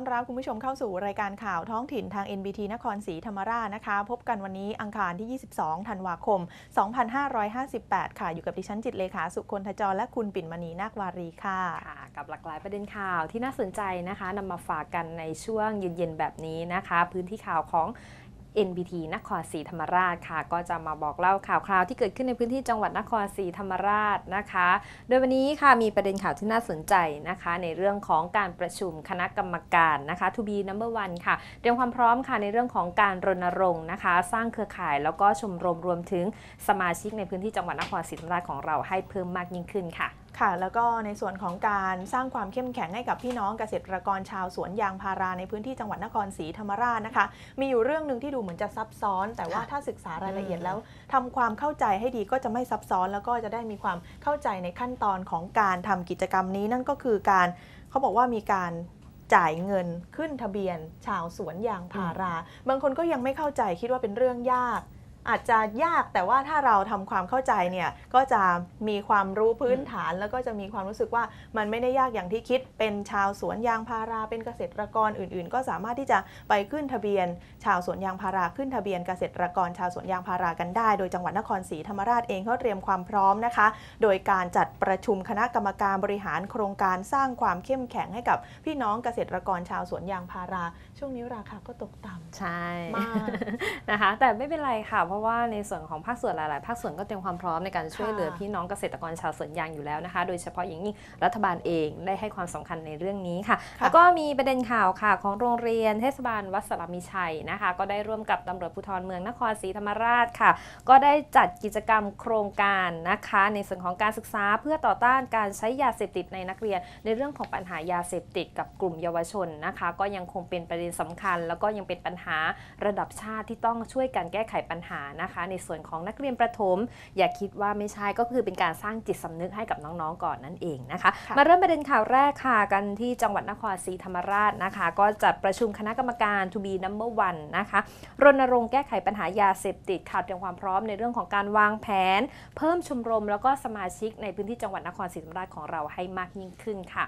้อนรับคุณผู้ชมเข้าสู่รายการข่าวท้องถิ่นทาง NBT นครศรีธรรมราชนะคะ พบกันวันนี้อังคารที่ 22 ธันวาคม 2558 ค่ะ อยู่กับดิฉันจิตเลขาสุคนทจรและคุณปิ่นมณีนาควารีค่ะค่ะ กับหลากหลายประเด็นข่าวที่น่าสนใจนะคะนำมาฝากกันในช่วงเย็นๆแบบนี้นะคะ พื้นที่ข่าวของ NBT นครศรีธรรมราชค่ะ ก็จะมาบอกเล่าข่าวคราวที่เกิดขึ้นในพื้นที่จังหวัดนครศรีธรรมราชนะคะ โดยวันนี้ค่ะมีประเด็นข่าวที่น่าสนใจนะคะ ในเรื่องของการประชุมคณะกรรมการนะคะ To be number one ค่ะ เตรียมความพร้อมค่ะในเรื่องของการรณรงค์นะคะ สร้างเครือข่ายแล้วก็ชมรมรวมถึงสมาชิกในพื้นที่จังหวัดนครศรีธรรมราชของเราให้เพิ่มมากยิ่งขึ้นค่ะ ค่ะแล้วก็ในส่วนของการสร้างความเข้มแข็งให้กับพี่น้องเกษตรกรชาวสวนยางพาราในพื้นที่จังหวัดนครศรีธรรมราชนะคะ มีอยู่เรื่องหนึ่งที่ดูเหมือนจะซับซ้อน แต่ว่าค่ะถ้าศึกษารายละเอียดอืมแล้วทำความเข้าใจให้ดีก็จะไม่ซับซ้อน แล้วก็จะได้มีความเข้าใจในขั้นตอนของการทำกิจกรรมนี้ นั่นก็คือการเขาบอกว่ามีการจ่ายเงินขึ้นทะเบียน ชาวสวนยางพารา บางคนก็ยังไม่เข้าใจคิดว่าเป็นเรื่องยาก อาจจะยากแต่ว่าถ้าเราทำความเข้าใจเนี่ยก็จะมีความรู้พื้นฐาน แล้วก็จะมีความรู้สึกว่ามันไม่ได้ยากอย่างที่คิดเป็นชาวสวนยางพาราเป็นเกษตรกรอื่น ๆ ก็สามารถที่จะไปขึ้นทะเบียน ชาวสวนยางพาราขึ้นทะเบียนเกษตรกรชาวสวนยางพารากันได้ โดยจังหวัดนครศรีธรรมราชเองเขาเตรียมความพร้อมนะคะ โดยการจัดประชุมคณะกรรมการบริหารโครงการสร้างความเข้มแข็งให้กับพี่น้องเกษตรกรชาวสวนยางพารา ช่วงนี้ราคาก็ตกต่ำใช่มากนะคะ แต่ไม่เป็นไรค่ะเพราะว่าในส่วนของภาคส่วนหลายๆ ภาคส่วนก็เตรียมความพร้อมในการช่วยเหลือค่ะพี่น้องเกษตรกรชาวสวนยางอยู่แล้วนะคะ โดยเฉพาะอย่างยิ่งรัฐบาลเองได้ให้ความสำคัญในเรื่องนี้ค่ะค่ะ แล้วก็มีประเด็นข่าวค่ะของโรงเรียนเทศบาลวัดสระมีชัยนะคะ ก็ได้ร่วมกับตำรวจภูธรเมืองนครศรีธรรมราชค่ะ ก็ได้จัดกิจกรรมโครงการนะคะ ในส่วนของการศึกษาเพื่อต่อต้านการใช้ยาเสพติดในนักเรียน ในเรื่องของปัญหายาเสพติดกับกลุ่มเยาวชนนะคะ ก็ยังคงเป็นประเด็นสำคัญ แล้วก็ยังเป็นปัญหาระดับชาติที่ต้องช่วยกันแก้ไขปัญหานะคะ ในส่วนของนักเรียนประถม อย่าคิดว่าไม่ใช่ก็คือเป็นการสร้างจิตสำนึกให้กับน้องๆก่อนนั่นเองนะคะค่ะมาเริ่มประเด็นข่าวแรกค่ะกันที่จังหวัดนครศรีธรรมราชนะคะ ก็จัดประชุมคณะกรรมการ to be number one นะคะรณรงค์แก้ไขปัญหายาเสพติดค่ะเตรียมความพร้อมในเรื่องของการวางแผน เพิ่มชมรมแล้วก็สมาชิกในพื้นที่จังหวัดนครศรีธรรมราชของเราให้มากยิ่งขึ้นค่ะ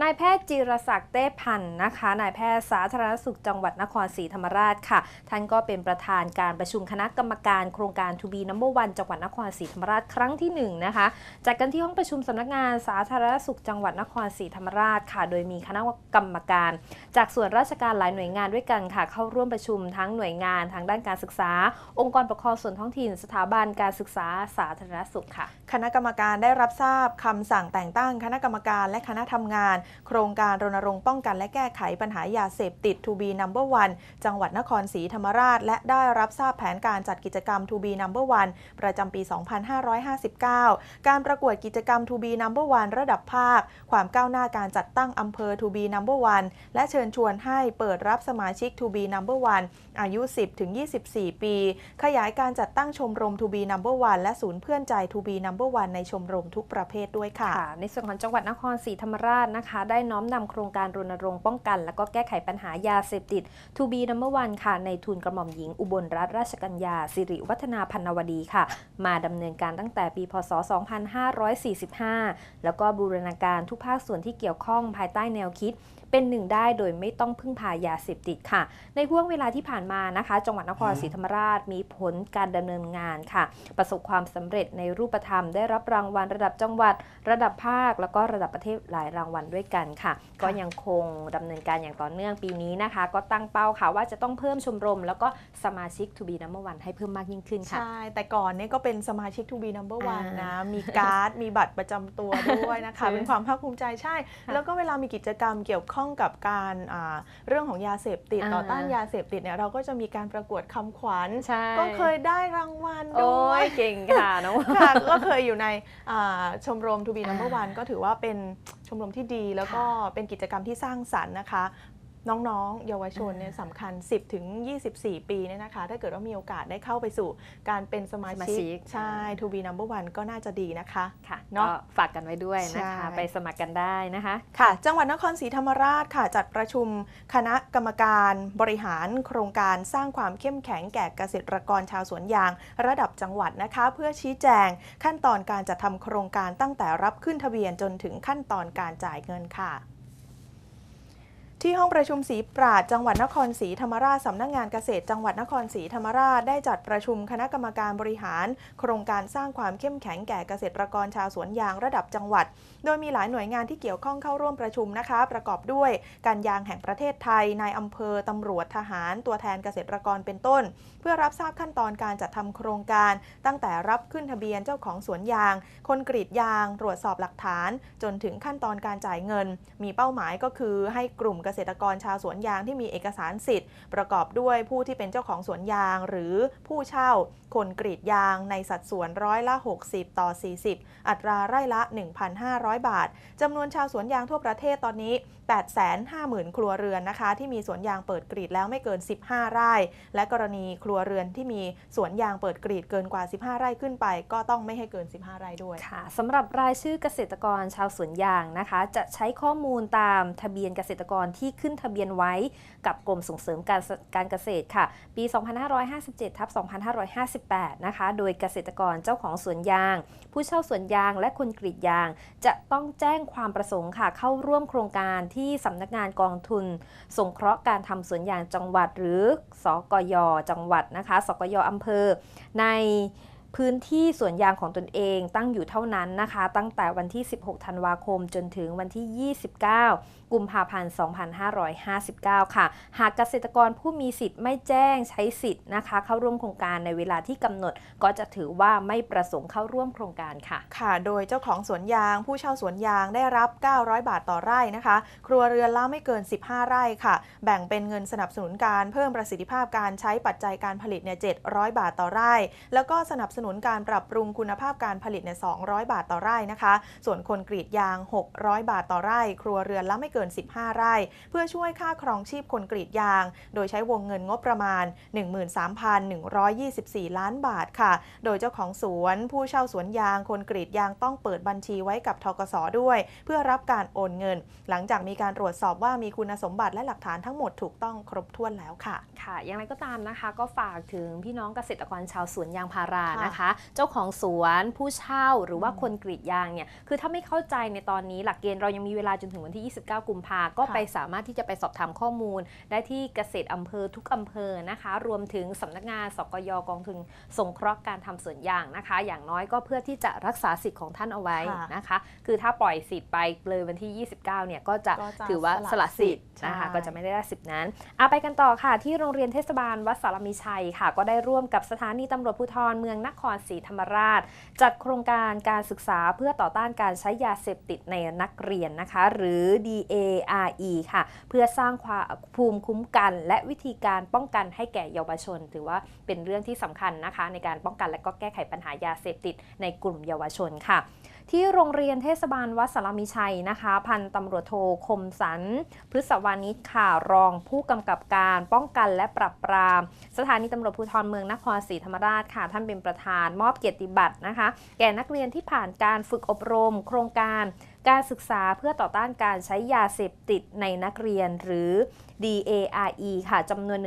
นายแพทย์จิรศักดิ์เต้พันธ์นะคะนายแพทย์สาธารณสุขจังหวัดนครศรีธรรมราชค่ะ ท่านก็เป็นประธานการประชุมคณะกรรมการโครงการ To be number one จังหวัดนครศรีธรรมราชครั้งที่1นะคะจัดกันที่ห้องประชุมสำนักงานสาธารณสุขจังหวัดนครศรีธรรมราชค่ะ โดยมีคณะกรรมการ จากส่วนราชการหลายหน่วยงานด้วยกันค่ะ เข้าร่วมประชุมทั้งหน่วยงานทางด้านการศึกษา องค์กรปกครองส่วนท้องถิ่น สถาบันการศึกษาสาธารณสุขค่ะ คณะกรรมการได้รับทราบคำสั่งแต่งตั้งคณะกรรมการและคณะทำงานโครงการรณรงค์ป้องกันและแก้ไขปัญหายาเสพติด To be number one จังหวัดนครศรีธรรมราช และได้รับทราบแผนการจัดกิจกรรม To be number one ประจำปี 2559 การประกวดกิจกรรม To be number one ระดับภาค ความก้าวหน้าการจัดตั้งอำเภอ To be number one และเชิญชวนให้เปิดรับสมาชิก To be number one อายุ 10ถึง24 ปี ขยายการจัดตั้งชมรม To be number one และศูนย์เพื่อนใจ To be number one ในชมรมทุกประเภทด้วยค่ะค่ะในส่วนของจังหวัดนครศรีธรรมราชนะคะได้น้อมนำโครงการรณรงค์ป้องกัน และก็แก้ไขปัญหายาเสพติด To be number one ค่ะ ในทุนกระหม่อมหญิงอุบลรัตนราชกัญญาสิริวัฒนาพันวดีค่ะ มาดำเนินการตั้งแต่ปีพศ 2545 แล้วก็บูรณาการทุกภาคส่วนที่เกี่ยวข้องภายใต้แนวคิด เป็นหนึ่งได้โดยไม่ต้องพึ่งพายาเสพติดค่ะ ในห่วงเวลาที่ผ่านมานะคะ จังหวัดนครศรีธรรมราชมีผลการดำเนินงานค่ะ ประสบความสำเร็จในรูปธรรม ได้รับรางวัลระดับจังหวัด ระดับภาค แล้วก็ระดับประเทศหลายรางวัลด้วยกันค่ะ ก็ยังคงดำเนินการอย่างต่อเนื่องปีนี้นะคะ ก็ตั้งเป้าค่ะ ว่าจะต้องเพิ่มชมรม แล้วก็สมาชิก To be number one ให้เพิ่มมากยิ่งขึ้นค่ะใช่แต่ก่อนเนี่ยก็เป็นสมาชิก To be number one อ่านนะมีการ์ดมีบัตรประจำตัวด้วยนะคะใช่เป็นความภาคภูมิใจใช่ค่ะแล้วก็เวลามีกิจกรรมเกี่ยวข้องกับการอ่าเรื่องของยาเสพติดอ่าต่อต้านยาเสพติดเนี่ยเราก็จะมีการประกวดคำขวัญใช่ก็เคยได้รางวัลโอ้ด้วยยเก่งค่ะน้องค่ะก็เคยอยู่ในอ่าชมรม To be number อ่า one ก็ถือว่าเป็นชมรมที่ดีแล้วก็เป็นกิจกรรมที่สร้างสรรค์นะคะ น้องๆ เยาวชนเนี่ยอ่าสำคัญ 10 ถึง 24 ปีเนี่ยนะคะ ถ้าเกิดว่ามีโอกาสได้เข้าไปสู่การเป็นสมาสมาชิชิกกใช่ To be number one ก็น่าจะดีนะคะค่ะเนอะก็ฝากกันไว้ด้วยนะคะใช่ไปสมัครกันได้นะคะ ค่ะ จังหวัดนครศรีธรรมราชค่ะ จัดประชุมคณะกรรมการบริหารโครงการสร้างความเข้มแข็งแก่เกษตรกรชาวสวนยาง ระดับจังหวัดนะคะ เพื่อชี้แจงขั้นตอนการจัดทำโครงการตั้งแต่รับขึ้นทะเบียนจนถึงขั้นตอนการจ่ายเงินค่ะ ที่ห้องประชุมศรีปราดจังหวัดนครศรีธรรมราชสำนักงานเกษตรจังหวัดนครศรีธรรมราชได้จัดประชุมคณะกรรมการบริหาร โครงการสร้างความเข้มแข็งแก่เกษตรกรชาวสวนยางระดับจังหวัด โดยมีหลายหน่วยงานที่เกี่ยวข้องเข้าร่วมประชุมนะคะ ประกอบด้วยการยางแห่งประเทศไทยนายอำเภอตำรวจทหาร ตัวแทนเกษตรกรเป็นต้น เพื่อรับทราบขั้นตอนการจัดทำโครงการ ตั้งแต่รับขึ้นทะเบียนเจ้าของสวนยาง คนกรีดยาง ตรวจสอบหลักฐาน จนถึงขั้นตอนการจ่ายเงิน มีเป้าหมายก็คือให้กลุ่มเกษตรกรชาวสวนยางที่มีเอกสารสิทธิ์ ประกอบด้วยผู้ที่เป็นเจ้าของสวนยาง หรือผู้เช่า คนกรีดยางในสัดส่วนร้อยละ 60 ต่อ 40 อัตราไร่ละ 1,500 บาทจำนวนชาวสวนยางทั่วประเทศตอนนี้ 850,000 ครัวเรือนนะคะ ที่มีสวนยางเปิดกรีดแล้วไม่เกิน 15 ไร่ และกรณีครัวเรือนที่มีสวนยางเปิดกรีดเกินกว่า 15 ไร่ขึ้นไป ก็ต้องไม่ให้เกิน 15 ไร่ด้วยค่ะสำหรับรายชื่อเกษตรกรชาวสวนยางนะคะ จะใช้ข้อมูลตามทะเบียนเกษตรกรที่ขึ้นทะเบียนไว้กับกรมส่งเสริมการการเกษตรค่ะ ปี 2557ทับ2558 นะคะ โดยเกษตรกรเจ้าของสวนยาง ผู้เช่าสวนยางและคนกรีดยาง จะต้องแจ้งความประสงค์ค่ะ เข้าร่วมโครงการที่สำนักงานกองทุน สงเคราะห์การทำสวนยางจังหวัดหรือสกยจังหวัดนะคะสกยอำเภอ ในพื้นที่สวนยางของตนเองตั้งอยู่เท่านั้นนะคะ ตั้งแต่วันที่ 16 ธันวาคมจนถึงวันที่ 29 กุมภาพันธ์ 2559 ค่ะ หากเกษตรกรผู้มีสิทธิ์ไม่แจ้งใช้สิทธิ์นะคะ เข้าร่วมโครงการในเวลาที่กำหนด ก็จะถือว่าไม่ประสงค์เข้าร่วมโครงการค่ะ ค่ะ โดยเจ้าของสวนยางผู้เช่าสวนยางได้รับ 900 บาทต่อไร่นะคะ ครัวเรือนละไม่เกิน 15 ไร่ค่ะ แบ่งเป็นเงินสนับสนุนการเพิ่มประสิทธิภาพการใช้ปัจจัยการผลิตเนี่ย700 บาทต่อไร่ แล้วก็สนับสนุนการปรับปรุงคุณภาพการผลิตเนี่ย200 บาทต่อไร่นะคะ ส่วนคนกรีดยาง 600 บาทต่อไร่ ครัวเรือนละไม่เกิน15 ไร่ เพื่อช่วยค่าครองชีพคนกรีดยาง โดยใช้วงเงินงบประมาณ 13,124 ล้านบาทค่ะ โดยเจ้าของสวน ผู้เช่าสวนยางคนกรีดยางต้องเปิดบัญชีไว้กับทกสด้วย เพื่อรับการโอนเงิน หลังจากมีการตรวจสอบว่ามีคุณสมบัติและหลักฐานทั้งหมดถูกต้องครบถ้วนแล้วค่ะ ค่ะ อย่างไรก็ตามนะคะ ก็ฝากถึงพี่น้องเกษตรกรชาวสวนยางพาราค่ะนะคะ เจ้าของสวนผู้เช่าหรือว่าคนกรีดยางเนี่ย คือถ้าไม่เข้าใจในตอนนี้หลักเกณฑ์เรายังมีเวลาจนถึงวันที่ 29 กุมภาก็ค่ะไปสามารถที่จะไปสอบถามข้อมูล ได้ที่เกษตรอำเภอทุกอำเภอนะคะ รวมถึงสำนักงานสกยกองทุนสงเคราะห์การทำสวนยางนะคะ อย่างน้อยก็เพื่อที่จะรักษาสิทธิ์ของท่านเอาไว้ค่ะนะคะ คือถ้าปล่อยสิทธิ์ไปเลยวันที่ 29 เนี่ยก็จะก็จะถือว่าสสละละสิทธิ์สิทธิ์นะคะใช่ก็จะไม่ได้สิทธิ์นั้นอาไปกันต่อค่ะที่โรงเรียนเทศบาลวัดสารมีชัยค่ะ ก็ได้ร่วมกับสถานีตำรวจภูธรเมืองนครศรีธรรมราช จัดโครงการการศึกษาเพื่อต่อต้านการใช้ยาเสพติดในนักเรียนนะคะ หรือ A.R.E. ค่ะ เพื่อสร้างความภูมิคุ้มกัน และวิธีการป้องกันให้แก่เยาวชน ถือว่าเป็นเรื่องที่สำคัญนะคะ ในการป้องกันและก็แก้ไขปัญหายาเสพติดในกลุ่มเยาวชนค่ะ ที่โรงเรียนเทศบาลวัดสารมีชัยนะคะ พันตำรวจโทคมสัน พฤษวานิชค่ะรองผู้กำกับการป้องกันและปรับปราม สถานีตำรวจภูธรเมืองนครศรีธรรมราชค่ะ ท่านเป็นประธานมอบเกียรติบัตรนะคะ แก่นักเรียนที่ผ่านการฝึกอบรม โครงการ การศึกษาเพื่อต่อต้านการใช้ยาเสพติดในนักเรียนหรือ DARE ค่ะจำนวน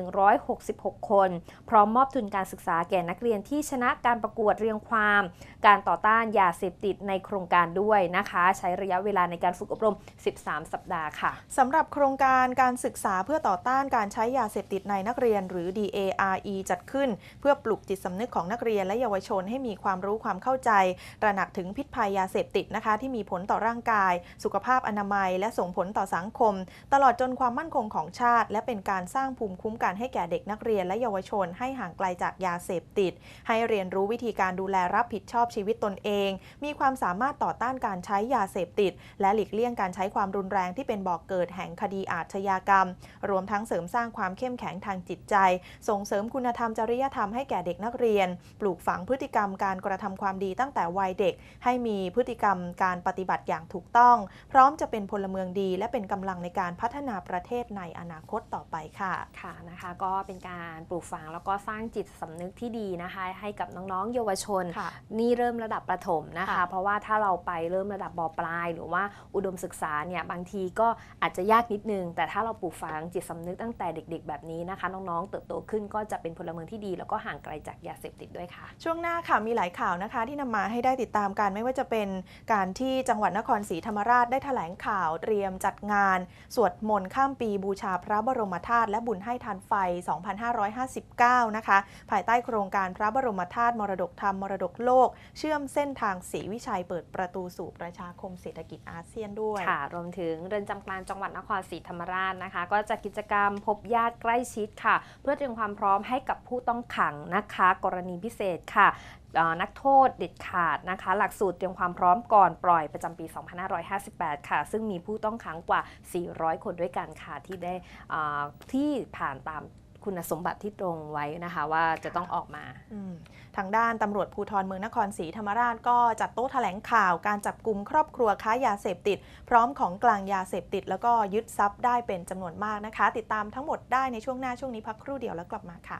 166 คน พร้อมมอบทุนการศึกษาแก่นักเรียนที่ชนะการประกวดเรียงความ การต่อต้านยาเสพติดในโครงการด้วยนะคะ ใช้ระยะเวลาในการฝึกอบรม 13 สัปดาห์ค่ะสำหรับโครงการการศึกษาเพื่อต่อต้านการใช้ยาเสพติดในนักเรียน หรือ DARE จัดขึ้น เพื่อปลุกจิตสำนึกของนักเรียนและเยาวชนให้มีความรู้ความเข้าใจ ตระหนักถึงพิษภัยยาเสพติดนะคะ ที่มีผลต่อร่างกาย สุขภาพอนามัย และส่งผลต่อสังคม ตลอดจนความมั่นคงของชาติ และเป็นการสร้างภูมิคุ้มกันให้แก่เด็กนักเรียนและเยาวชน ให้ห่างไกลจากยาเสพติด ให้เรียนรู้วิธีการดูแลรับผิดชอบชีวิตตนเอง มีความสามารถต่อต้านการใช้ยาเสพติด และหลีกเลี่ยงการใช้ความรุนแรงที่เป็นบ่อกเกิดแห่งคดีอาชญากรรม รวมทั้งเสริมสร้างความเข้มแข็งทางจิตใจ ส่งเสริมคุณธรรมจริยธรรมให้แก่เด็กนักเรียน ปลูกฝังพฤติกรรมการกระทำความดีตั้งแต่วัยเด็ก ให้มีพฤติกรรมการปฏิบัติอย่างถูกต้อง พร้อมจะเป็นพลเมืองดี และเป็นกำลังในการพัฒนาประเทศในอนาคตต่อไปค่ะค่ะนะคะ ก็เป็นการปลูกฝังแล้วก็สร้างจิตสำนึกที่ดีนะคะ ให้กับน้องๆ เยาวชนค่ะนี่เริ่มระดับประถมนะคะค่ะเพราะว่าถ้าเราไปเริ่มระดับมปลาย หรือว่าอุดมศึกษาเนี่ยบางทีก็อาจจะยากนิดนึง แต่ถ้าเราปลูกฝังจิตสำนึกตั้งแต่เด็ก ๆ แบบนี้นะคะ น้องๆเติบโตขึ้นก็จะเป็นพลเมืองที่ดี แล้วก็ห่างไกลจากยาเสพติดด้วยค่ะ ช่วงหน้าค่ะมีหลายข่าวนะคะ ที่นำมาให้ได้ติดตามกันไม่ว่าจะเป็นการที่จังหวัดนครศรีธรรมราชได้แถลงข่าวเตรียมจัดงาน สวดมนต์ข้ามปีบูชาพระบรมธาตุและบุญให้ทานไฟ 2559 นะคะ ภายใต้โครงการพระบรมธาตุมรดกธรรมมรดกโลก เชื่อมเส้นทางศรีวิชัยเปิดประตูสู่ประชาคมเศรษฐกิจอาเซียนด้วย ค่ะ รวมถึงเรือนจำกลางจังหวัดนครศรีธรรมราชนะคะ ก็จะกิจกรรมพบญาติใกล้ชิดค่ะ เพื่อเตรียมความพร้อมให้กับผู้ต้องขังนะคะ กรณีพิเศษค่ะ นักโทษเด็ดขาดนะคะ หลักสูตรเตรียมความพร้อมก่อนปล่อยประจำปี 2558 ค่ะ ซึ่งมีผู้ต้องขังกว่า 400 คนด้วยกันค่ะ ที่ได้ที่ผ่านตามคุณสมบัติที่ตรงไว้นะคะว่าจะต้องออกมา ทางด้านตำรวจภูธรเมืองนครศรีธรรมราชก็จัดโต๊ะแถลงข่าวการจับกลุ่มครอบครัวค้ายาเสพติด พร้อมของกลางยาเสพติด แล้วก็ยึดทรัพย์ได้เป็นจำนวนมากนะคะ ติดตามทั้งหมดได้ในช่วงหน้าช่วงนี้พักครู่เดียวแล้วกลับมาค่ะ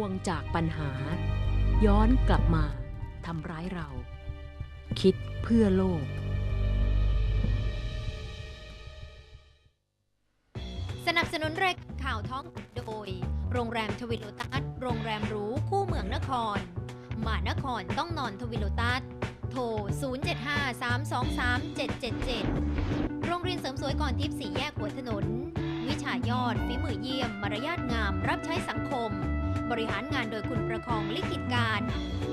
วงจากปัญหา ย้อนกลับมาทำร้ายเรา คิดเพื่อโลก สนับสนุนรายการข่าวท้องโดย โรงแรมทวิโลตัส โรงแรมหรูคู่เมืองนครมานครต้องนอนทวิโลตัส โทร 075-323-777 โรงเรียนเสริมสวยก่อนทิพย์สีแยกหัวถนน วิชายอดฝีมือเยี่ยม มารยาทงาม รับใช้สังคม บริหารงานโดยคุณประคองลิขิตการ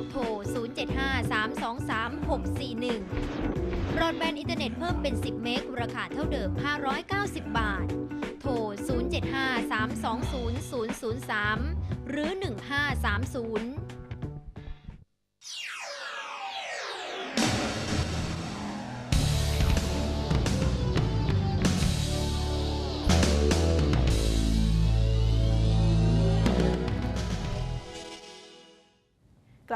โทร 075-323-641รอดแบนอินเทอร์เน็ตเพิ่มเป็น 10 เมกราคาเท่าเดิม 590 บาท โทร 075-320-003 หรือ 1530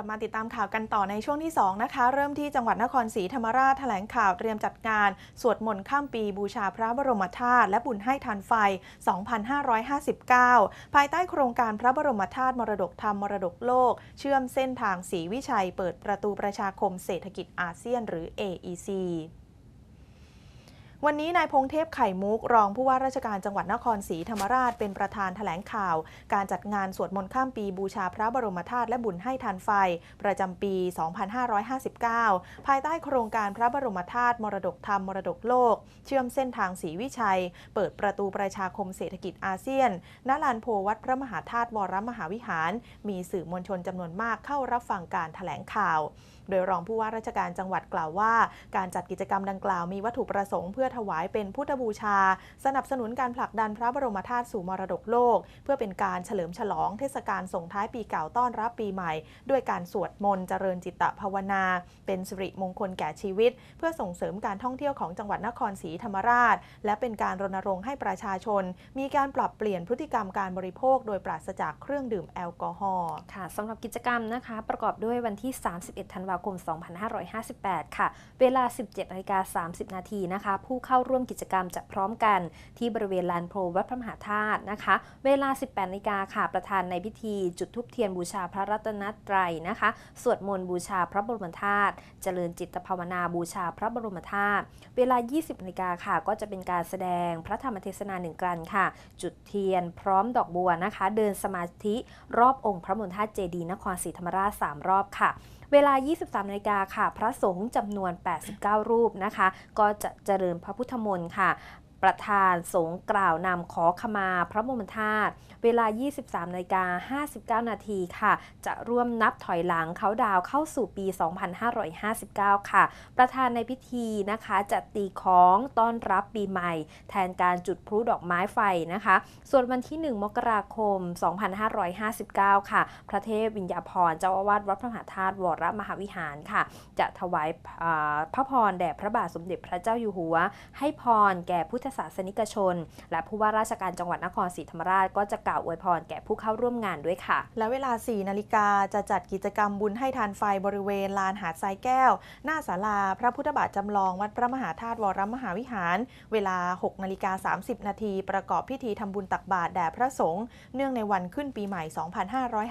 ลับมาติดตามข่าวกันต่อในช่วงที่ 2 นะคะ เริ่มที่จังหวัดนครศรีธรรมราชแถลงข่าวเตรียมจัดงาน สวดมนต์ข้ามปีบูชาพระบรมธาตุและบุญให้ทานไฟ 2559 ภายใต้โครงการพระบรมธาตุมรดกธรรมมรดกโลก เชื่อมเส้นทางศรีวิชัย เปิดประตูประชาคมเศรษฐกิจอาเซียนหรือ AEC วันนี้นายพงเทพไข่มุก รองผู้ว่าราชการจังหวัดนครศรีธรรมราชเป็นประธานแถลงข่าว การจัดงานสวดมนต์ข้ามปีบูชาพระบรมธาตุและบุญให้ทานไฟ ประจำปี 2559 ภายใต้โครงการพระบรมธาตุมรดกธรรมมรดกโลก เชื่อมเส้นทางศรีวิชัย เปิดประตูประชาคมเศรษฐกิจอาเซียนณลานโพวัดพระมหาธาตุวรมหาวิหาร มีสื่อมวลชนจำนวนมากเข้ารับฟังการแถลงข่าว โดยรองผู้ว่าราชการจังหวัดกล่าวว่า การจัดกิจกรรมดังกล่าวมีวัตถุประสงค์เพื่อถวายเป็นพุทธบูชา สนับสนุนการผลักดันพระบรมธาตุสู่มรดกโลก เพื่อเป็นการเฉลิมฉลองเทศกาลส่งท้ายปีเก่าต้อนรับปีใหม่ ด้วยการสวดมนต์เจริญจิตตภาวนา เป็นสิริมงคลแก่ชีวิต เพื่อส่งเสริมการท่องเที่ยวของจังหวัดนครศรีธรรมราช และเป็นการรณรงค์ให้ประชาชน มีการปรับเปลี่ยนพฤติกรรมการบริโภค โดยปราศจากเครื่องดื่มแอลกอฮอล์ค่ะสำหรับกิจกรรมนะคะ ประกอบด้วยวันที่ 31 ธันวาคม 2558 ค่ะ เวลา 17นาฬิกา30 นาทีนะคะ ผู้เข้าร่วมกิจกรรมจะพร้อมกันที่บริเวณลานโพวัดพระมหาธาตุนะคะ เวลา 18นาฬิกาค่ะ ประธานในพิธีจุดธูปเทียนบูชาพระรัตนตรัยนะคะ สวดมนต์บูชาพระบรมธาตุเจริญจิตภาวนาบูชาพระบรมธาตุเวลา 20นาฬิกาค่ะ ก็จะเป็นการแสดงพระธรรมเทศนาหนึ่งกันค่ะ จุดเทียนพร้อมดอกบัวนะคะ เดินสมาธิรอบองค์พระมณฑาตุเจดีย์นครศรีธรรมราช 3 รอบค่ะ เวลา 23นาฬิกาค่ะ พระสงฆ์จำนวน 89 รูปนะคะ ก็จะเจริญพระพุทธมนต์ค่ะ ประธานสงกล่าวนำขอขมาพระบรมธาตุเวลา 23นาฬิกา59 นาทีค่ะ จะร่วมนับถอยหลังเขาดาวเข้าสู่ปี 2559 ค่ะ ประธานในพิธีนะคะจะตีของต้อนรับปีใหม่ แทนการจุดพลุดอกไม้ไฟนะคะ ส่วนวันที่ 1 มกราคม 2559 ค่ะ พระเทพวิญญาพรเจ้าอาวาสวัดพระมหาธาตุวรมหาวิหารค่ะ จะถวายพระพรแด่พระบาทสมเด็จพระเจ้าอยู่หัว ให้พรแก่พุทธศาสนิกชน และผู้ว่าราชการจังหวัดนครศรีธรรมราชก็จะกล่าวอวยพรแก่ผู้เข้าร่วมงานด้วยค่ะ และเวลา 4 นาฬิกาจะจัดกิจกรรมบุญให้ทานไฟบริเวณลานหาดทรายแก้ว หน้าศาลาพระพุทธบาทจำลองวัดพระมหาธาตุวรมหาวิหาร เวลา 6 นาฬิกา 30 นาทีประกอบพิธีทำบุญตักบาตรแด่พระสงฆ์เนื่องในวันขึ้นปีใหม่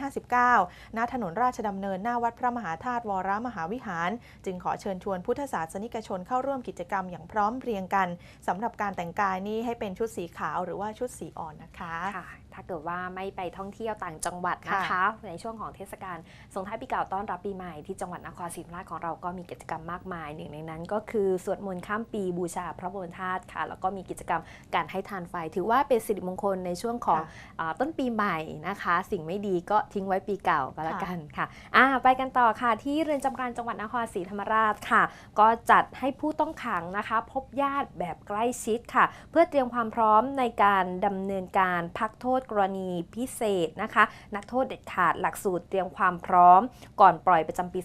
2559 ณ ถนนราชดำเนินหน้าวัดพระมหาธาตุวรมหาวิหาร จึงขอเชิญชวนพุทธศาสนิกชนเข้าร่วมกิจกรรมอย่างพร้อมเพรียงกันสำหรับการแต่งกายนี่ให้เป็นชุดสีขาวหรือว่าชุดสีอ่อนนะคะคะ ถ้าเกิดว่าไม่ไปท่องเที่ยวต่างจังหวัดนะคะค่ะในช่วงของเทศกาลส่งท้ายปีเก่าต้อนรับปีใหม่ที่จังหวัดนครศรีธรรมราชของเราก็มีกิจกรรมมากมายหนึ่งในนั้นก็คือสวดมนต์ข้ามปีบูชาพระบรมธาตุค่ะ แล้วก็มีกิจกรรมการให้ทานไฟ ถือว่าเป็นสิริมงคลในช่วงของค่ะอาต้นปีใหม่นะคะ สิ่งไม่ดีก็ทิ้งไว้ปีเก่าก็แล้วกันค่ะอ่าไปกันต่อค่ะที่เรือนจำกลางจังหวัดนครศรีธรรมราชค่ะ ก็จัดให้ผู้ต้องขังนะคะ พบญาติแบบใกล้ชิดค่ะ เพื่อเตรียมความพร้อมในการดำเนินการพักโทษกรณีพิเศษนะคะ นักโทษเด็ดขาดหลักสูตรเตรียมความพร้อม ก่อนปล่อยประจำปี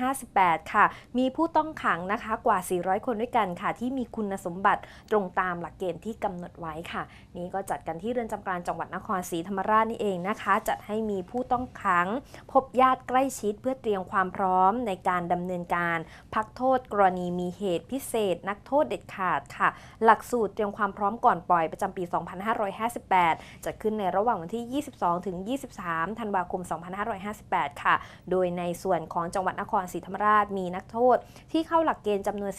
2558 ค่ะ มีผู้ต้องขังนะคะกว่า 400 คนด้วยกันค่ะ ที่มีคุณสมบัติตรงตามหลักเกณฑ์ที่กำหนดไว้ค่ะ นี่ก็จัดกันที่เรือนจำกลางจังหวัดนครศรีธรรมราชนี่เองนะคะ จัดให้มีผู้ต้องขัง พบญาติใกล้ชิดเพื่อเตรียมความพร้อมในการดำเนินการ พักโทษกรณีมีเหตุพิเศษ นักโทษเด็ดขาดค่ะ หลักสูตรเตรียมความพร้อมก่อนปล่อยประจำปี 2558 จัดขึ้นในระหว่างวันที่ 22 ถึง 23 ธันวาคม 2558 ค่ะ โดยในส่วนของจังหวัดนครศรีธรรมราชมีนักโทษ ที่เข้าหลักเกณฑ์จำนวน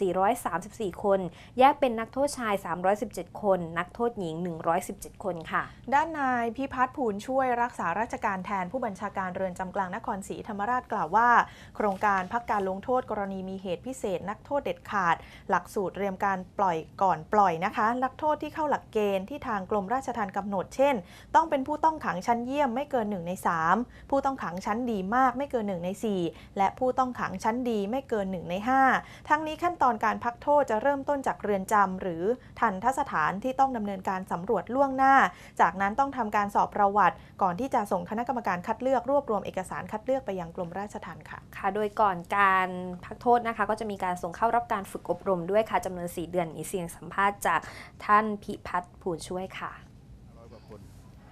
434 คน แยกเป็นนักโทษชาย 317 คน นักโทษหญิง 117 คนค่ะ ด้านนายพิพัฒน์ผูลช่วยรักษาราชการแทนผู้บัญชาการเรือนจำกลางนครศรีธรรมราชกล่าวว่า โครงการพักการลงโทษกรณีมีเหตุพิเศษ นักโทษเด็ดขาด หลักสูตรเตรียมการปล่อยก่อนปล่อยนะคะ นักโทษที่เข้าหลักเกณฑ์ที่ทางกรมราชทัณฑ์กำหนดเช่นต้องเป็นผู้ต้องขังชั้นเยี่ยมไม่เกิน 1 ใน 3 ผู้ต้องขังชั้นดีมากไม่เกิน 1 ใน 4 และผู้ต้องขังชั้นดีไม่เกิน 1 ใน 5 ทั้งนี้ขั้นตอนการพักโทษจะเริ่มต้นจากเรือนจำหรือทันทสถานที่ต้องดำเนินการสำรวจล่วงหน้า จากนั้นต้องทำการสอบประวัติ ก่อนที่จะส่งคณะกรรมการคัดเลือกรวบรวมเอกสารคัดเลือกไปยังกรมราชทัณฑ์ค่ะ ค่ะ โดยก่อนการพักโทษนะคะ ก็จะมีการส่งเข้ารับการฝึกอบรมด้วยค่ะจำนวน 4 เดือนมีเสียงสัมภาษณ์จากท่านพิพัฒน์ผูนช่วยค่ะ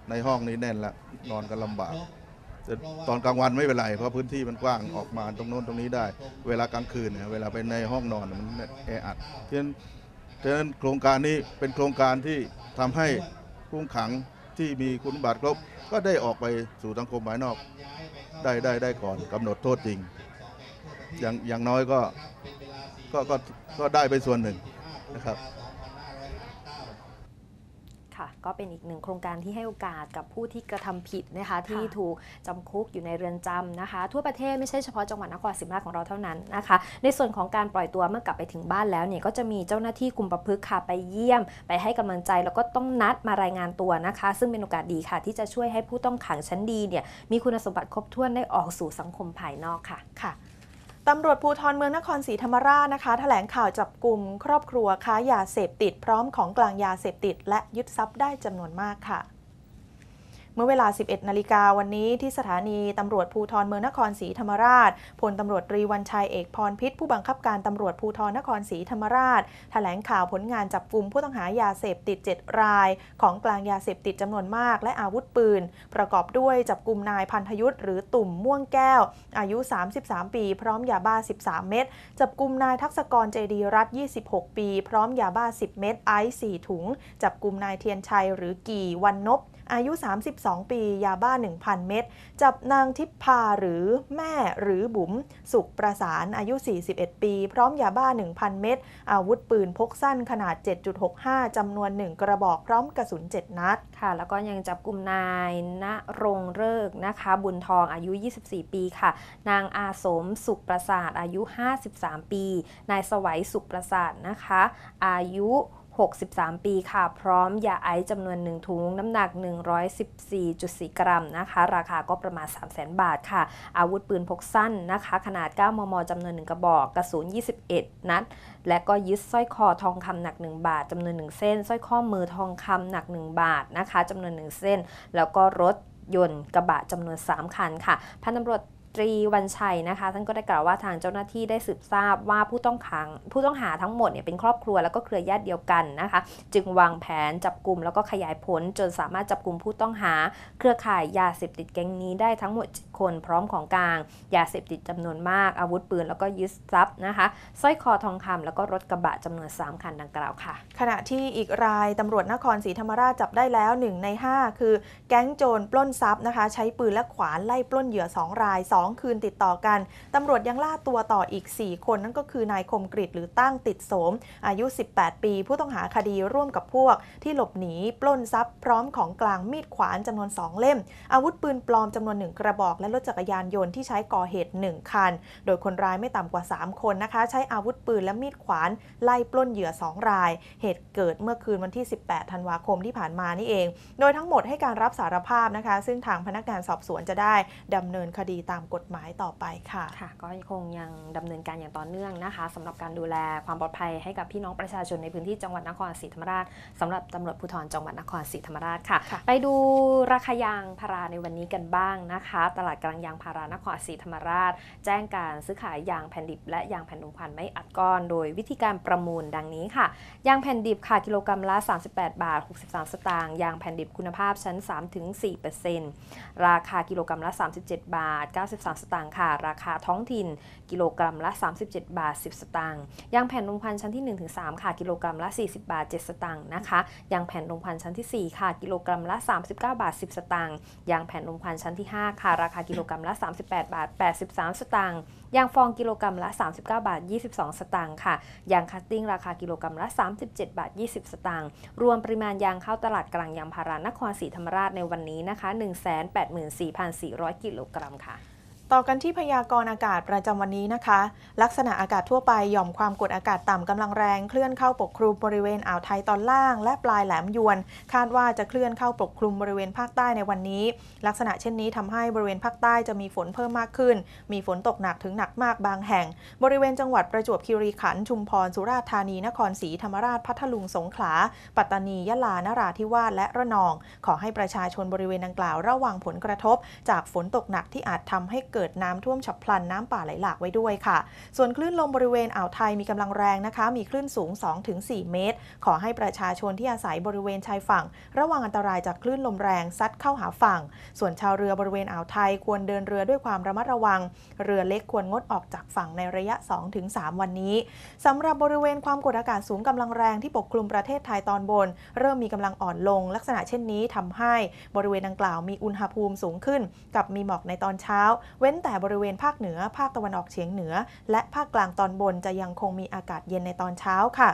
ในห้องนี้แน่นละนอนกันลำบากแต่ตอนกลางวันไม่เป็นไรเพราะพื้นที่มันกว้างออกมาตรงโน้นตรงนี้ได้ เวลากลางคืนเนี่ยเวลาไปในห้องนอนมันแออัดฉะนั้นฉะนั้นโครงการนี้เป็นโครงการที่ทำให้ผู้ต้องขังที่มีคุณสมบัติครบ ก็ได้ออกไปสู่สังคมภายนอกได้ได้ได้ก่อนกำหนดโทษจริง อย่างอย่างน้อยก็ก็ก็ก็ได้ไปส่วนหนึ่งนะครับค่ะ ก็เป็นอีกหนึ่งโครงการที่ให้โอกาสกับผู้ที่กระทำผิดนะคะที่ถูกจำคุกอยู่ในเรือนจำนะคะ ทั่วประเทศไม่ใช่เฉพาะจังหวัดนครศรีธรรมราชของเราเท่านั้นนะคะ ในส่วนของการปล่อยตัวเมื่อกลับไปถึงบ้านแล้วเนี่ยก็จะมีเจ้าหน้าที่คุมประพฤกษ์ค่ะไปเยี่ยม ไปให้กำลังใจแล้วก็ต้องนัดมารายงานตัวนะคะ ซึ่งเป็นโอกาสดีค่ะ ที่จะช่วยให้ผู้ต้องขังชั้นดีเนี่ยมีคุณสมบัติครบถ้วนได้ออกสู่สังคมภายนอกค่ะค่ะ ตำรวจภูธรเมืองนครศรีธรรมราชนะคะแถลงข่าวจับกลุ่มครอบครัวค้ายาเสพติด พร้อมของกลางยาเสพติด และยึดทรัพย์ได้จำนวนมากค่ะ มื่อเวลา 11 นาฬิกาวันนี้ที่สถานีตำรวจภูธรเมืองนครศรีธรรมราชพลตำรวจตรีวันชัยเอกพรพิษผู้บังคับการตำรวจภูธรนครศรีธรรมราชแถลงข่าวผลงานจับกลุ่มผู้ต้องหายาเสพติด 7 ราย ของกลางยาเสพติดจำนวนมาก และอาวุธปืน ประกอบด้วยจับกลุ่มนายพันธยุทธ์หรือตุ่มม่วงแก้ว อายุ 33 ปี พร้อมยาบ้า 13 เม็ดจับกลุ่มนายทักษกรเจดีรัตน์26 ปี พร้อมยาบ้า 10 เม็ดไอซ์4ถุง จับกลุ่มนายเทียนชัยหรือกี่วันนบ อายุ 32 ปี ยาบ้า 1,000 เม็ด จับนางทิพพาหรือแม่หรือบุ๋ม สุขประสานอายุ 41 ปี พร้อมยาบ้า 1,000 เม็ด อาวุธปืนพกสั้นขนาด 7.65 จำนวน 1 กระบอกพร้อมกระสุน 7 นัด ค่ะ แล้วก็ยังจับกลุ่มนายณรงค์เลิกนะคะ บุญทองอายุ 24 ปีค่ะ นางอาสมสุขประสาทอายุ 53 ปี นายสวัยสุขประสาทนะคะ อายุ 63 ปีค่ะ พร้อมยาไอซ์จำนวน 1 ถุง น้ำหนัก 114.4 กรัมนะคะ ราคาก็ประมาณ 300,000 บาทค่ะ อาวุธปืนพกสั้นนะคะ ขนาด 9 มม จำนวน 1 กระบอก กระสุน 21 นัด และก็ยึดสร้อยคอทองคำหนัก 1 บาทจำนวน 1 เส้น สร้อยข้อมือทองคำหนัก 1 บาทนะคะจำนวน 1 เส้น แล้วก็รถยนต์กระบะจำนวน 3 คันค่ะ พันตำรวจ ตรีวันชัยนะคะ ท่านก็ได้กล่าวว่าทางเจ้าหน้าที่ได้สืบทราบว่าผู้ต้องขังผู้ต้องหาทั้งหมดเนี่ยเป็นครอบครัวแล้วก็เครือญาติเดียวกันนะคะ จึงวางแผนจับกลุ่มแล้วก็ขยายผล จนสามารถจับกลุ่มผู้ต้องหา เครือข่ายยาเสพติดแก๊งนี้ได้ทั้งหมดคนพร้อมของกลาง ยาเสพติดจำนวนมาก อาวุธปืนแล้วก็ยึดทรัพย์นะคะสร้อยคอทองคำแล้วก็รถกระบะจำนวน 3 คันดังกล่าวค่ะ ขณะที่อีกรายตำรวจนครศรีธรรมราชจับได้แล้ว 1 ใน 5 คือแก๊งโจรปล้นทรัพย์นะคะ ใช้ปืนและขวานไล่ปล้นเหยื่อ 2 ราย2คืนติดต่อกันตำรวจยังล่าตัวต่ออีก 4 คนนั่นก็คือนายคมกริตหรือตั้งติดโสม อายุ 18 ปี ผู้ต้องหาคดีร่วมกับพวก ที่หลบหนีปล้นทรัพย์พร้อมของกลางมีดขวานจำนวน 2 เล่ม อาวุธปืนปลอมจำนวน 1 กระบอก และรถจักรยานยนต์ที่ใช้ก่อเหตุ 1 คัน โดยคนร้ายไม่ต่ำกว่า 3 คนนะคะ ใช้อาวุธปืนและมีดขวานไล่ปล้นเหยื่อ 2 ราย เหตุเกิดเมื่อคืนวันที่ 18 ธันวาคมที่ผ่านมานี่เอง โดยทั้งหมดให้การรับสารภาพนะคะ ซึ่งทางพนักงานสอบสวนจะได้ดำเนินคดีตามกฎหมายต่อไปค่ะค่ะ ก็ยังคงยังดำเนินการอย่างต่อเนื่องนะคะสำหรับการดูแลความปลอดภัยให้กับพี่น้องประชาชนในพื้นที่จังหวัดนครศรีธรรมราชสำหรับตำรวจภูธรจังหวัดนครศรีธรรมราชค่ะค่ะ ไปดูราคายางพาราในวันนี้กันบ้างนะคะ ตลาดกลางยางพารานครศรีธรรมราช แจ้งการซื้อขายยางแผ่นดิบ และยางแผ่นรมควันไม่อัดก้อน โดยวิธีการประมูลดังนี้ค่ะ ยางแผ่นดิบค่ะกิโลกรัมละ 38 บาท 63 สตางค์ยางแผ่นดิบคุณภาพชั้น 3-4%ราคากิโลกรัมละ 37 บาท93สตางค์ค่ะ ราคาท้องถิ่น กิโลกรัมละ 37 บาท 10 สตางค์ยางแผ่นรมควันชั้นที่ 1-3 ค่ะ กิโลกรัมละ 40 บาท 7 สตางค์นะคะยางแผ่นรมควันชั้นที่ 4 ค่ะ กิโลกรัมละ 39 บาท 10 สตางค์ยางแผ่นรมควันชั้นที่ 5 ค่ะ ราคากิโลกรัมละ 38 บาท 83 สตางค์ยางฟองกิโลกรัมละ 39 บาท 22 สตางค์ค่ะ ยางคัตติ้งราคากิโลกรัมละ 37 บาท 20 สตางค์ รวมปริมาณยางเข้าตลาดกลางยางพารานครศรีธรรมราชในวันนี้นะคะ 184,400 กิโลกรัมค่ะ ต่อกันที่พยากรณ์อากาศประจำวันนี้นะคะ ลักษณะอากาศทั่วไปหย่อมความกดอากาศต่ำกำลังแรงเคลื่อนเข้าปกคลุมบริเวณอ่าวไทยตอนล่าง และปลายแหลมยวน คาดว่าจะเคลื่อนเข้าปกคลุมบริเวณภาคใต้ในวันนี้ ลักษณะเช่นนี้ทำให้บริเวณภาคใต้จะมีฝนเพิ่มมากขึ้น มีฝนตกหนักถึงหนักมากบางแห่ง บริเวณจังหวัดประจวบคีรีขันธ์ชุมพรสุราษฎร์ธานีนครศรีธรรมราชพัทลุงสงขลา ปัตตานียะลานราธิวาสและระนอง ขอให้ประชาชนบริเวณดังกล่าวระวังผลกระทบ จากฝนตกหนักที่อาจทำให้เกิดกิดน้ำท่วมฉับพลันน้ำป่าไหลหลากไว้ด้วยค่ะ ส่วนคลื่นลมบริเวณอ่าวไทยมีกำลังแรงนะคะ มีคลื่นสูง 2-4 เมตร ขอให้ประชาชนที่อาศัยบริเวณชายฝั่ง ระวังอันตรายจากคลื่นลมแรงซัดเข้าหาฝั่ง ส่วนชาวเรือบริเวณอ่าวไทยควรเดินเรือด้วยความระมัดระวัง เรือเล็กควรงดออกจากฝั่งในระยะ 2-3 วันนี้สำหรับบริเวณความกดอากาศสูงกำลังแรงที่ปกคลุมประเทศไทยตอนบน เริ่มมีกำลังอ่อนลง ลักษณะเช่นนี้ทำให้บริเวณดังกล่าวมีอุณหภูมิสูงขึ้น กับมีหมอกในตอนเช้าเว้นแต่บริเวณภาคเหนือ ภาคตะวันออกเฉียงเหนือ และภาคกลางตอนบนจะยังคงมีอากาศเย็นในตอนเช้าค่ะ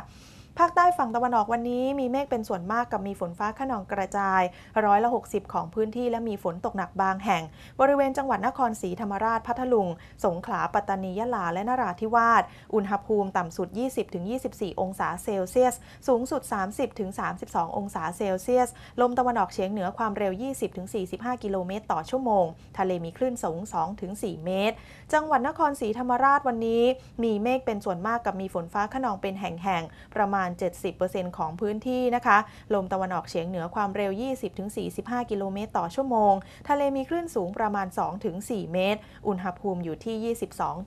ภาคใต้ฝั่งตะวันออกวันนี้มีเมฆเป็นส่วนมากกับมีฝนฟ้าขนองกระจายร้อยละ 60 ของพื้นที่และมีฝนตกหนักบางแห่ง บริเวณจังหวัดนครศรีธรรมราชพัทลุง สงขลาปัตตานียะลาและนราธิวาสอุณหภูมิต่ำสุด 20-24 องศาเซลเซียส สูงสุด 30-32 องศาเซลเซียส ลมตะวันออกเฉียงเหนือความเร็ว 20-45 กิโลเมตรต่อชั่วโมง ทะเลมีคลื่นสูง 2-4 เมตร จังหวัดนครศรีธรรมราชวันนี้ มีเมฆเป็นส่วนมากกับมีฝนฟ้าขนองเป็นแห่งๆประมาณณ 70%ของพื้นที่นะคะ ลมตะวันออกเฉียงเหนือความเร็ว 20-45 กิโลเมตรต่อชั่วโมง ทะเลมีคลื่นสูงประมาณ 2-4 เมตร อุณหภูมิอยู่ที่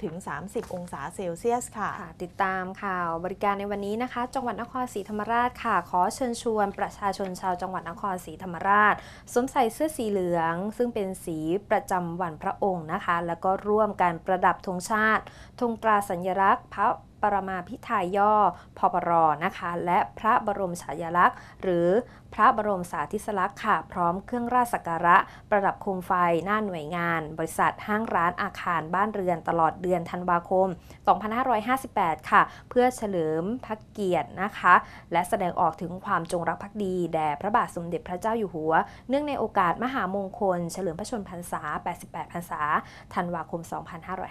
22-30 องศาเซลเซียสค่ะค่ะ ติดตามข่าวบริการในวันนี้นะคะ จังหวัดนครศรีธรรมราชค่ะ ขอเชิญชวนประชาชนชาวจังหวัดนครศรีธรรมราชสวมใส่เสื้อสีเหลือง ซึ่งเป็นสีประจำวันพระองค์นะคะ แล้วก็ร่วมการประดับธงชาติธงตราสัญลักษณ์พระ ปรมาพิไทยย่อพปรนะคะ และพระบรมฉายาลักษณ์ หรือ พระบรมสาธิสลักษณ์ค่ะ พร้อมเครื่องราชสักการะ ประดับโคมไฟหน้าหน่วยงาน บริษัทห้างร้านอาคารบ้านเรือนตลอดเดือนธันวาคม 2558 ค่ะ เพื่อเฉลิมพระเกียรตินะคะ และแสดงออกถึงความจงรักภักดีแด่พระบาทสมเด็จพระเจ้าอยู่หัว เนื่องในโอกาสมหามงคล เฉลิมพระชนมพรรษา 88 พรรษา ธันวาคม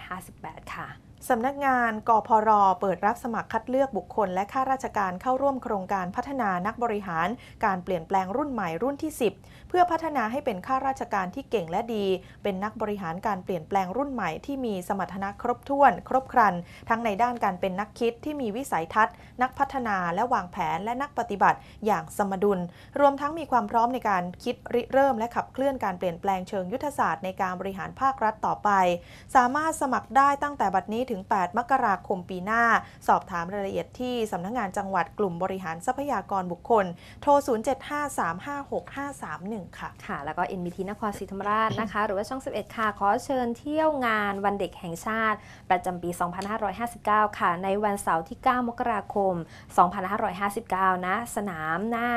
2558 ค่ะสำนักงานกพร เปิดรับสมัครคัดเลือกบุคคลและข้าราชการเข้าร่วมโครงการพัฒนานักบริหารการเปลี่ยนแปลงรุ่นใหม่รุ่นที่ 10 เพื่อพัฒนาให้เป็นข้าราชการที่เก่งและดี เป็นนักบริหารการเปลี่ยนแปลงรุ่นใหม่ที่มีสมรรถนะครบถ้วน ครบครัน ทั้งในด้านการเป็นนักคิดที่มีวิสัยทัศน์ นักพัฒนาและวางแผนและนักปฏิบัติอย่างสมดุล รวมทั้งมีความพร้อมในการคิดริเริ่มและขับเคลื่อนการเปลี่ยนแปลงเชิงยุทธศาสตร์ในการบริหารภาครัฐต่อไป สามารถสมัครได้ตั้งแต่บัดนี้ถึง 8 มกราคมปีหน้า สอบถามรายละเอียดที่สำนักงงานจังหวัดกลุ่มบริหารทรัพยากรบุคคล โทร 075356531 1 ค่ะ ค่ะ แล้วก็ NBT นครศรีธรรมราชนะคะ หรือว่าช่อง 11 ค่ะ ขอเชิญเที่ยวงานวันเด็กแห่งชาติ ประจำปี 2559 ค่ะ ในวันเสาร์ที่ 9 มกราคม 2559 นะ สนามหน้า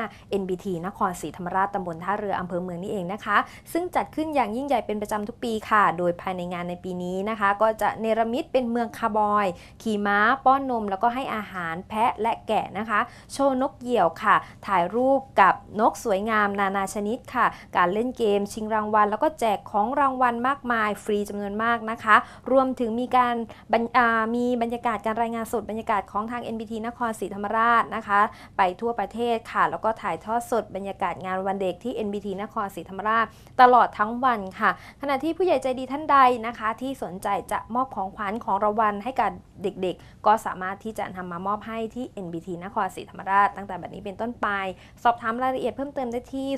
NBT นครศรีธรรมราชตำบลท่าเรืออำเภอเมืองนี่เองนะคะ ซึ่งจัดขึ้นอย่างยิ่งใหญ่เป็นประจำทุกปีค่ะ โดยภายในงานในปีนี้นะคะ ก็จะเนรมิตเป็นเมืองคาร์บอย ขี่ม้าป้อนนม แล้วก็ให้อาหารแพะและแกะนะคะ โชว์นกเหยี่ยวค่ะ ถ่ายรูปกับนกสวยงามนานาชนิดค่ะ การเล่นเกมชิงรางวัล แล้วก็แจกของรางวัลมากมาย ฟรีจำนวนมากนะคะ รวมถึงมีการมีบรรยากาศการรายงานสดบรรยากาศของทาง NBT นครศรีธรรมราชนะคะ ไปทั่วประเทศค่ะ แล้วก็ถ่ายทอดสดบรรยากาศงานวันเด็กที่ NBT นครศรีธรรมราช ตลอดทั้งวันค่ะ ขณะที่ผู้ใหญ่ใจดีท่านใดนะคะ ที่สนใจจะมอบของขวัญของรางวัลให้กับเด็กๆ ก็สามารถที่จะนำมามอบให้ที่ NBT นครศรีธรรมราช ตั้งแต่บัดนี้เป็นต้นไป สอบถามรายละเอียดเพิ่มเติมได้ที่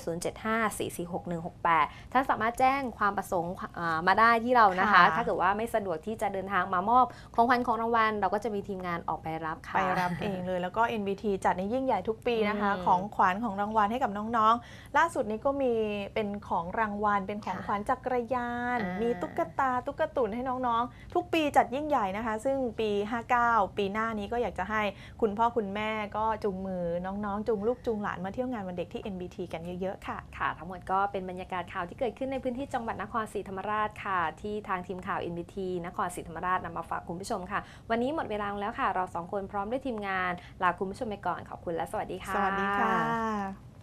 0754461168 ท่านสามารถแจ้งความประสงค์อ่ามาได้ที่เรานะคะค่ะถ้าเกิดว่าไม่สะดวกที่จะเดินทางมามอบของขวัญของรางวัล เราก็จะมีทีมงานออกไปรับค่ะ ไปรับเองเลยแล้วก็ NBT จัดในยิ่งใหญ่ทุกปีนะคะอืมของขวัญของรางวัลให้กับน้องๆ ล่าสุดนี้ก็มีเป็นของรางวัล เป็นของค่ะขวัญจักรยานอ่ามีมีตุ๊กตาตุ๊กตุนให้น้องๆ ทุกปีจัดยิ่งใหญ่นะคะ ซึ่งปี 59 ปีหน้านี้ก็อยากจะให้คุณพ่อคุณแม่ก็จูงมือน้องๆจูงลูกจูงหลานมาเที่ยวงานวันเด็กที่ NBT กันเยอะๆ ค่ะค่ะทั้งหมดก็เป็นบรรยากาศข่าวที่เกิดขึ้นในพื้นที่จังหวัดนครศรีธรรมราชค่ะ ที่ทางทีมข่าว NBT นครศรีธรรมราชนำมาฝากคุณผู้ชมค่ะ วันนี้หมดเวลาแล้วค่ะ เราสองคนพร้อมด้วยทีมงานลาคุณผู้ชมไปก่อนขอบคุณและสวัสดีค่ะ สวัสดีค่ะ